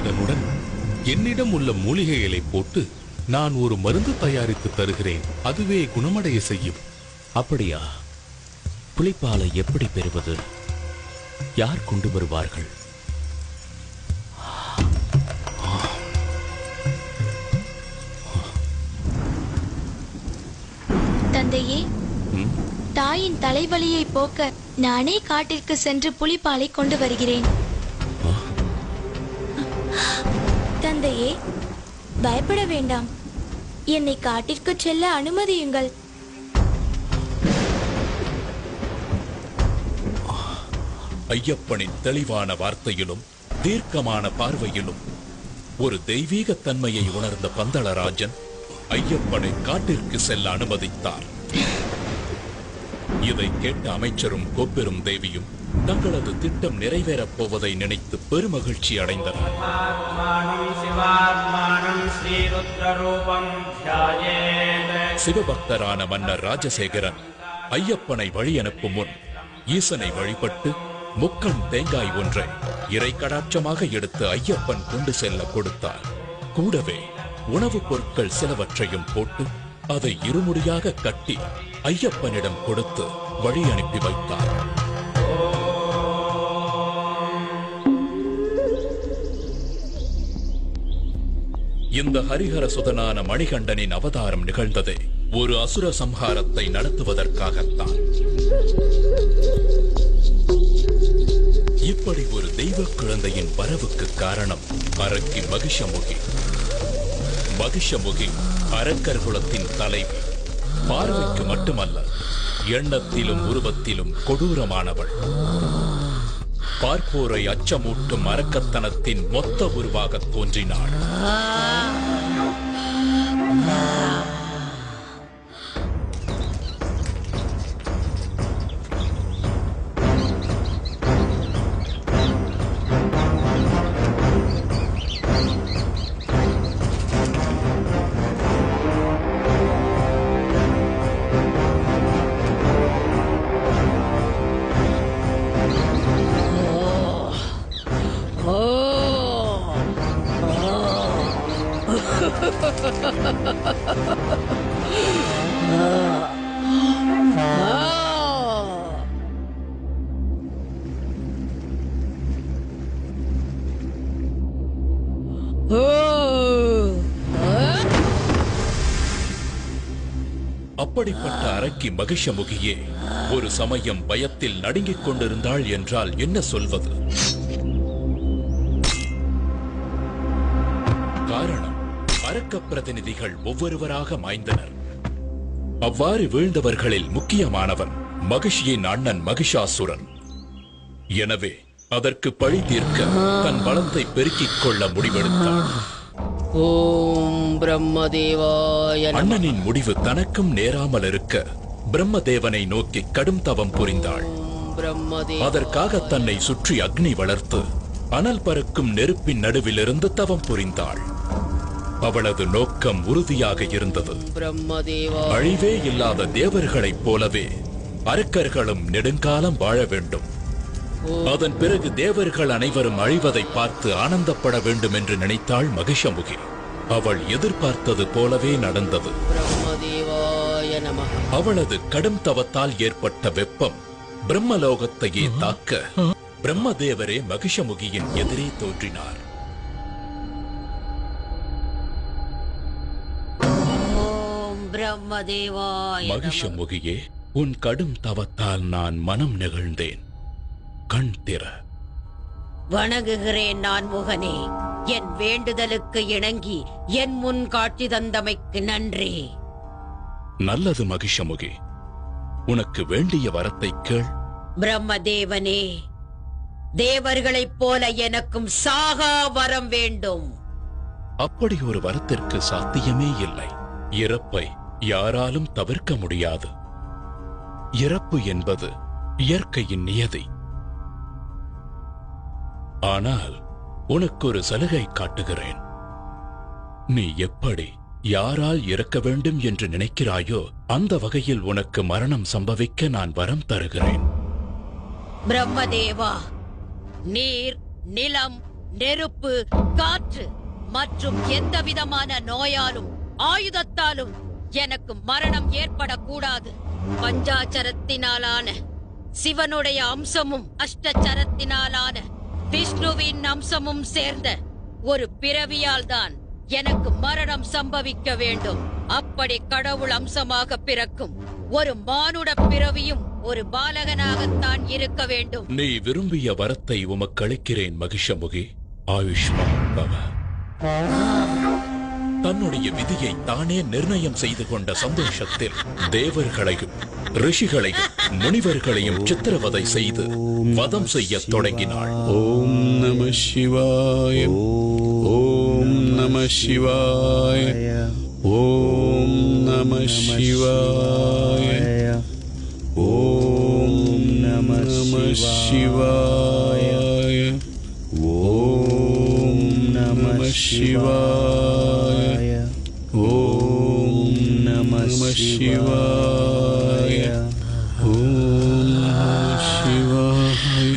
அதனுடன் என்னிடம் உள்ள மூலிகைகளை போட்டு நான் ஒரு மருந்து தயாரித்து தருகிறேன். அதுவே குணமடைய செய்யும். அப்படியா? புலிப்பாலை எப்படி பெறுவது? யார் கொண்டு வருவார்கள்? தந்தையே? தாயின் தலைவலியை போக்க நானே காட்டிற்கு சென்று புலிப்பாலை கொண்டு வருகிறேன். பயப்பட வேண்டாம். என்னை காட்டிற்கு செல்ல அனுமதியுங்கள். ஐயப்பனின் தெளிவான வார்த்தையிலும் தீர்க்கமான பார்வையிலும் ஒரு தெய்வீக தன்மையை உணர்ந்த பந்தளராஜன் ஐயப்பனை காட்டிற்கு செல்ல அனுமதித்தார். இதை கேட்ட அமைச்சரும் கோப்பெரும் தேவியும் தங்களது திட்டம் நிறைவேறப் போவதை நினைத்து பெருமகிழ்ச்சி அடைந்தனர். சிவபக்தரான மன்னர் ராஜசேகரன் ஐயப்பனை வழி அனுப்பும் முன் ஈசனை வழிபட்டு முக்கண் தேங்காய் ஒன்றை இறை கடாட்சமாக எடுத்து ஐயப்பன் கொண்டு செல்ல கொடுத்தார். கூடவே உணவுப் பொருட்கள் சிலவற்றையும் போட்டு அதை இருமுறையாக கட்டி ஐயப்பனிடம் கொடுத்து வழி அனுப்பி வைத்தார். இந்த ஹரிஹர சுதனான மணிகண்டனின் அவதாரம் நிகழ்ந்தது. ஒரு அசுர சம்ஹாரத்தை நடத்துவதற்காகத்தான். இப்படி ஒரு தெய்வ குழந்தையின் வரவுக்கு காரணம் அரக்கி மகிஷமுகி. மகிஷமுகி அரக்கர் குலத்தின் தலைவி. பார்வைக்கு மட்டுமல்ல எண்ணத்திலும் உருவத்திலும் கொடூரமானவள். பார்ப்போரை அச்சமூட்டும் அரக்கத்தனத்தின் மொத்த உருவாகத் தோன்றினாள். அப்படிப்பட்ட அரக்கி மகிஷமுகியே ஒரு சமயம் பயத்தில் நடுங்கிக் கொண்டிருந்தாள் என்றால் என்ன சொல்வது? காரணம் அரக்க பிரதிநிதிகள் ஒவ்வொருவராக மாய்ந்தனர். அவ்வாறு வீழ்ந்தவர்களில் முக்கியமானவன் மகிஷியின் அண்ணன் மகிஷாசுரன். எனவே அதற்கு பழி தீர்க்க தன் பலத்தை பெருக்கிக் கொள்ள முடிவெடுத்தான் ஓம் பிரம்மதேவாய அண்ணனின் முடிவு தனக்கும் நேராமல் இருக்க பிரம்மதேவனை நோக்கி கடும் தவம் புரிந்தாள். அதற்காக தன்னை சுற்றி அக்னி வளர்த்து அனல் பறக்கும் நெருப்பின் நடுவிலிருந்து தவம் புரிந்தாள். அவளது நோக்கம் உறுதியாக இருந்தது. பிரம்மதேவா அழிவே இல்லாத தேவர்களைப் போலவே அரக்கர்களும் நெடுங்காலம் வாழ வேண்டும். அதன் பிறகு தேவர்கள் அனைவரும் அழிவதை பார்த்து ஆனந்தப்பட வேண்டும் என்று நினைத்தாள் மகிஷமுகி. அவள் எதிர்பார்த்தது போலவே நடந்தது. அவளது கடும் தவத்தால் ஏற்பட்ட வெப்பம் பிரம்மலோகத்தையே தாக்க பிரம்மதேவரே மகிஷமுகியின் எதிரே தோன்றினார். மகிஷமுகியே உன் கடும் தவத்தால் நான் மனம் நெகிழ்ந்தேன். கண் திற. வணங்குகிறேன் நான் முகனே என் வேண்டுதலுக்கு இணங்கி என் முன் காட்சி தந்தமைக்கு நன்றி. நல்லது மகிஷமுகி உனக்கு வேண்டிய வரத்தை கேள். பிரம்மதேவனே தேவர்களைப் போல எனக்கும் சாகா வரம் வேண்டும். அப்படி ஒரு வரத்திற்கு சாத்தியமே இல்லை. இறப்பை யாராலும் தவிர்க்க முடியாது. இறப்பு என்பது இயற்கையின் நியதி. ஆனால் உனக்கு ஒரு சலுகை காட்டுகிறேன். நீ எப்படி யாரால் இறக்க வேண்டும் என்று நினைக்கிறாயோ அந்த வகையில் உனக்கு மரணம் சம்பவிக்க நான் வரம் தருகிறேன். பிரம்மதேவா நீர் நிலம் நெருப்பு காற்று மற்றும் எந்த விதமான நோயாலும் ஆயுதத்தாலும் எனக்கு மரணம் ஏற்படக்கூடாது. பஞ்சாச்சரத்தினாலான சிவனுடைய அம்சமும் அஷ்டச்சரத்தினாலான விஷ்ணுவின் அம்சமும் சேர்ந்த ஒரு பிறவியால் தான் எனக்கு மரணம் சம்பவிக்க வேண்டும். அப்படி கடவுள் அம்சமாக பிறக்கும். ஒரு மானுட பிறவியும் ஒரு பாலகனாகத்தான் இருக்க வேண்டும். நீ விரும்பிய வரத்தை உமக்களிக்கிறேன் மகிஷமுகி. ஆயுஷ்மான் பவ. தன்னுடைய விதியை தானே நிர்ணயம் செய்து கொண்ட சந்தோஷத்தில் தேவர்களையும் ரிஷிகளையும் முனிவர்களையும் சித்திரவதை செய்து வதம் செய்யத் தொடங்கினாள். ஓம் நம சிவாய ஓம் நம சிவாய ஓம் நம சிவாய ஓம் நம சிவாய ஓம் நம சிவாய. சிவாய ஓம் நம சிவாய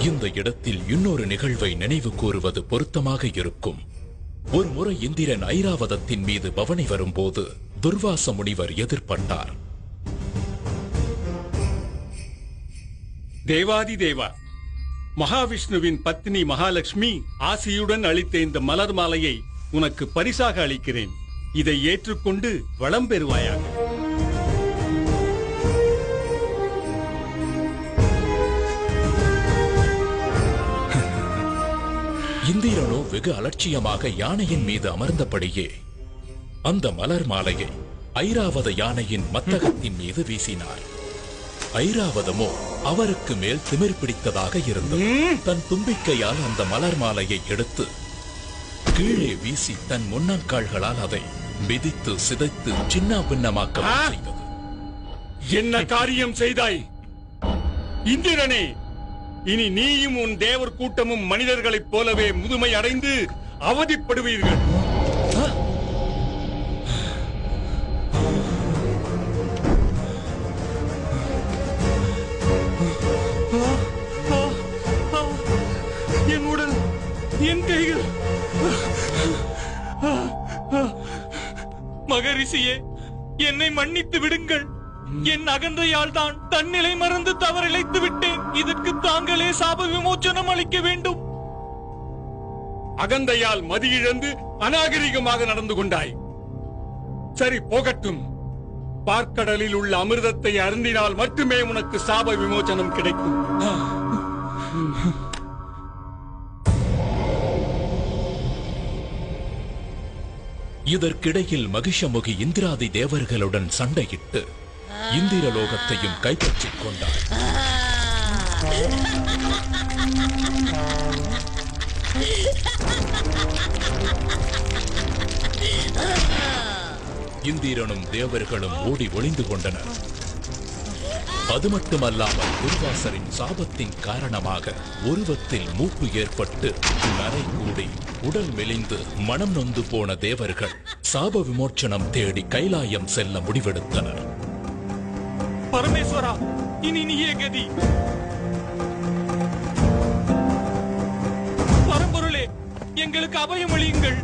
இந்த இடத்தில் இன்னொரு நிகழ்வை நினைவு கூறுவது பொருத்தமாக இருக்கும். ஒரு முறை இந்திரன் ஐராவதத்தின் மீது பவனி வரும்போது துர்வாச முனிவர் எதிர்பட்டார். தேவாதி தேவா மகாவிஷ்ணுவின் பத்னி மகாலட்சுமி ஆசியுடன் அளித்த இந்த மலர் மாலையை உனக்கு பரிசாக அளிக்கிறேன். இதை ஏற்றுக்கொண்டு வளம் பெறுவாயாக. இந்திரனோ வெகு அலட்சியமாக யானையின் மீது அமர்ந்தபடியே அந்த மலர் மாலையை ஐராவத யானையின் மத்தகத்தின் மீது வீசினார். ஐராவதமோ அவருக்கு மேல் திமிர் பிடித்ததாக இருந்தது. தன் தும்பிக்கையால் அந்த மலர் மாலையை எடுத்து கீழே வீசி தன் முன்னங்கால்களால் அதை மிதித்து சிதைத்து சின்ன பின்னமாக்க! செய்தது. என்ன காரியம் செய்தாய்? இந்திரனே இனி நீயும் உன் தேவர் கூட்டமும் மனிதர்களைப் போலவே முதுமை அடைந்து அவதிப்படுவீர்கள். என் உடல் என் கைகள். மகரிஷியே என்னை மன்னித்து விடுங்கள். என் அகந்தையால் தான் தன்னிலை மறந்து தவறிழைத்து விட்டேன். இதற்கு தாங்களே சாப விமோச்சனம் அளிக்க வேண்டும். அகந்தையால் மதியிழந்து அநாகரிகமாக நடந்து கொண்டாய். சரி போகட்டும். பார்க்கடலில் உள்ள அமிர்தத்தை அருந்தினால் மட்டுமே உனக்கு சாப விமோச்சனம் கிடைக்கும். இதற்கிடையில் மகிஷமுகி இந்திராதி தேவர்களுடன் சண்டையிட்டு இந்திரலோகத்தையும் கைப்பற்றிக் கொண்டார் இந்திரனும் தேவர்களும் ஓடி ஒளிந்து கொண்டனர். அது மட்டுமல்லாமல் துர்வாசரின் சாபத்தின் காரணமாக உருவத்தில் மூப்பு ஏற்பட்டு நரை கூடி உடல் மெலிந்து மனம் நொந்து போன தேவர்கள் சாப விமோச்சனம் தேடி கைலாயம் செல்ல முடிவெடுத்தனர். பரமேஸ்வரா இனி நீயே கதி. பரம்பொருளே எங்களுக்கு அபயம் அளியுங்கள்.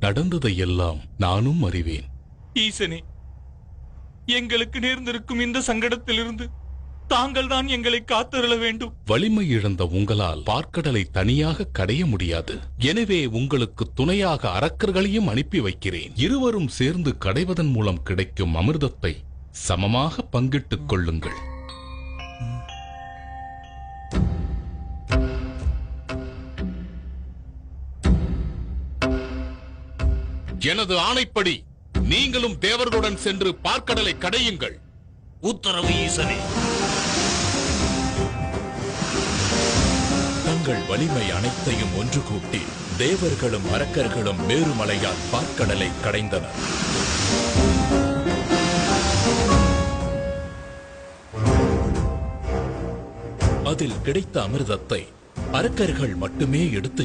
நடந்ததையெல்லாம் நானும் அறிவேன். ஈசனே எங்களுக்கு நேர்ந்திருக்கும் இந்த சங்கடத்திலிருந்து தாங்கள் தான் எங்களை காத்தருள வேண்டும். வலிமை இழந்த உங்களால் பார்க்கடலை தனியாக கடைய முடியாது. எனவே உங்களுக்கு துணையாக அரக்கர்களையும் அனுப்பி வைக்கிறேன். இருவரும் சேர்ந்து கடைவதன் மூலம் கிடைக்கும் அமிர்தத்தை சமமாக பங்கிட்டுக் கொள்ளுங்கள். எனது ஆணைப்படி நீங்களும் தேவர்களுடன் சென்று பார்க்கடலை கடையுங்கள். உத்தரவு ஈசனே. தங்கள் வலிமை அனைத்தையும் ஒன்று கூட்டி தேவர்களும் அரக்கர்களும் மேருமலையால் பார்க்கடலை கடைந்தனர். அதில் கிடைத்த அமிர்தத்தை அரக்கர்கள் மட்டுமே எடுத்துச்